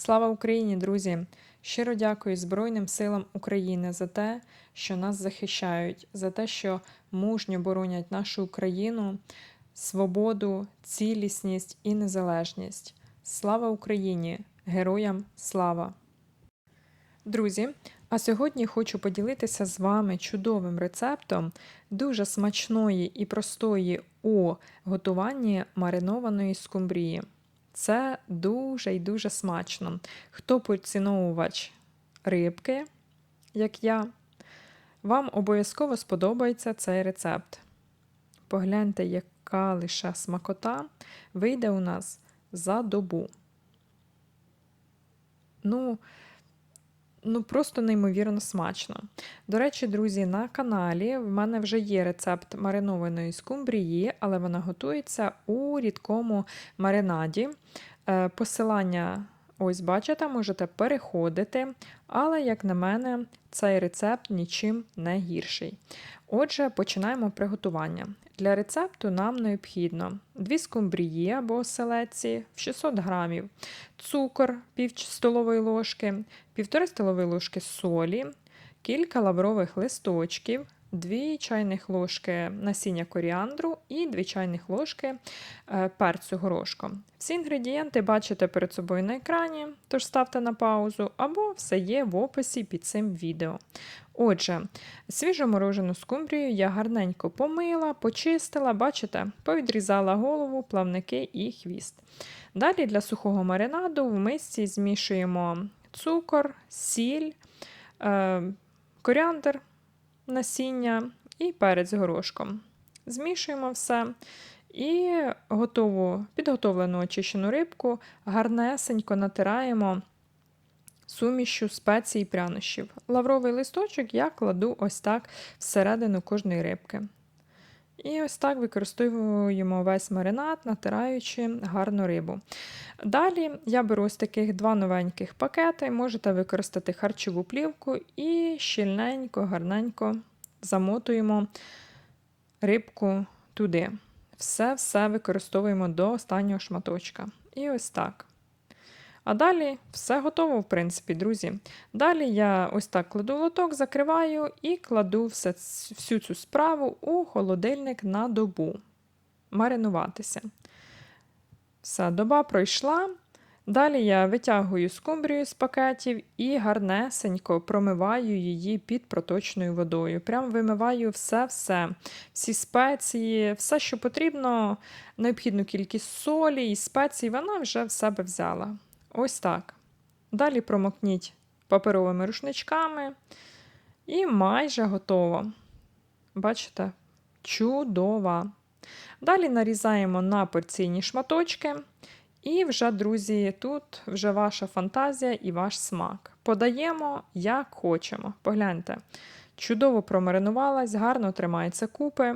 Слава Україні, друзі! Щиро дякую Збройним силам України за те, що нас захищають, за те, що мужньо боронять нашу Україну, свободу, цілісність і незалежність. Слава Україні! Героям слава! Друзі, а сьогодні хочу поділитися з вами чудовим рецептом дуже смачної і простої у готуванні маринованої скумбрії. Це дуже і дуже смачно. Хто поціновувач рибки, як я, вам обов'язково сподобається цей рецепт. Погляньте, яка лише смакота вийде у нас за добу. Ну, ну просто неймовірно смачно. До речі, друзі, на каналі в мене вже є рецепт маринованої скумбрії, але вона готується у рідкому маринаді. Е, Посилання, ось бачите, можете переходити, але, як на мене, цей рецепт нічим не гірший. Отже, починаємо приготування. Для рецепту нам необхідно 2 скумбрії або оселедці в 600 грамів, цукор пів столової ложки, 1,5 столової ложки солі, кілька лаврових листочків, 2 чайних ложки насіння коріандру і 2 чайних ложки е, перцю горошком. Всі інгредієнти бачите перед собою на екрані, тож ставте на паузу, або все є в описі під цим відео. Отже, свіжоморожену скумбрію я гарненько помила, почистила, бачите, повідрізала голову, плавники і хвіст. Далі для сухого маринаду в мисці змішуємо цукор, сіль, е, коріандр, насіння і перець горошком. Змішуємо все. І готову підготовлену очищену рибку гарнесенько натираємо сумішю спецій і прянощів. Лавровий листочок я кладу ось так всередину кожної рибки. І ось так використовуємо весь маринад, натираючи гарну рибу. Далі я беру ось таких два новеньких пакети, можете використати харчову плівку і щільненько, гарненько замотуємо рибку туди. Все-все використовуємо до останнього шматочка. І ось так. А далі все готово, в принципі, друзі. Далі я ось так кладу лоток, закриваю і кладу все, всю цю справу у холодильник на добу. Маринуватися. Все, доба пройшла. Далі я витягую скумбрію з пакетів і гарнесенько промиваю її під проточною водою. Прям вимиваю все-все, всі спеції, все, що потрібно, необхідну кількість солі і спецій, вона вже в себе взяла. Ось так. Далі промокніть паперовими рушничками. І майже готово. Бачите? Чудова. Далі нарізаємо на порційні шматочки. І вже, друзі, тут вже ваша фантазія і ваш смак. Подаємо, як хочемо. Погляньте, чудово промаринувалась, гарно тримається купи.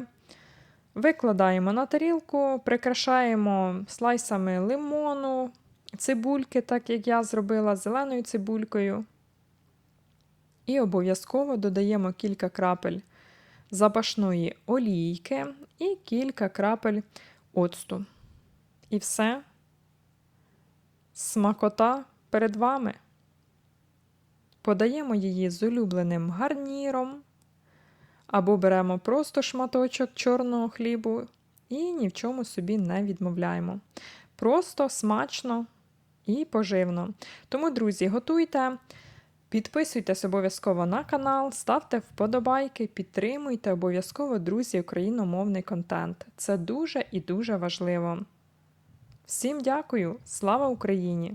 Викладаємо на тарілку, прикрашаємо слайсами лимону, цибульки, так як я зробила, зеленою цибулькою. І обов'язково додаємо кілька крапель запашної олійки і кілька крапель оцту. І все. Смакота перед вами. Подаємо її з улюбленим гарніром, або беремо просто шматочок чорного хлібу і ні в чому собі не відмовляємо. Просто смачно і поживно. Тому, друзі, готуйте, підписуйтесь обов'язково на канал, ставте вподобайки, підтримуйте обов'язково, друзі, україномовний контент. Це дуже і дуже важливо. Всім дякую! Слава Україні!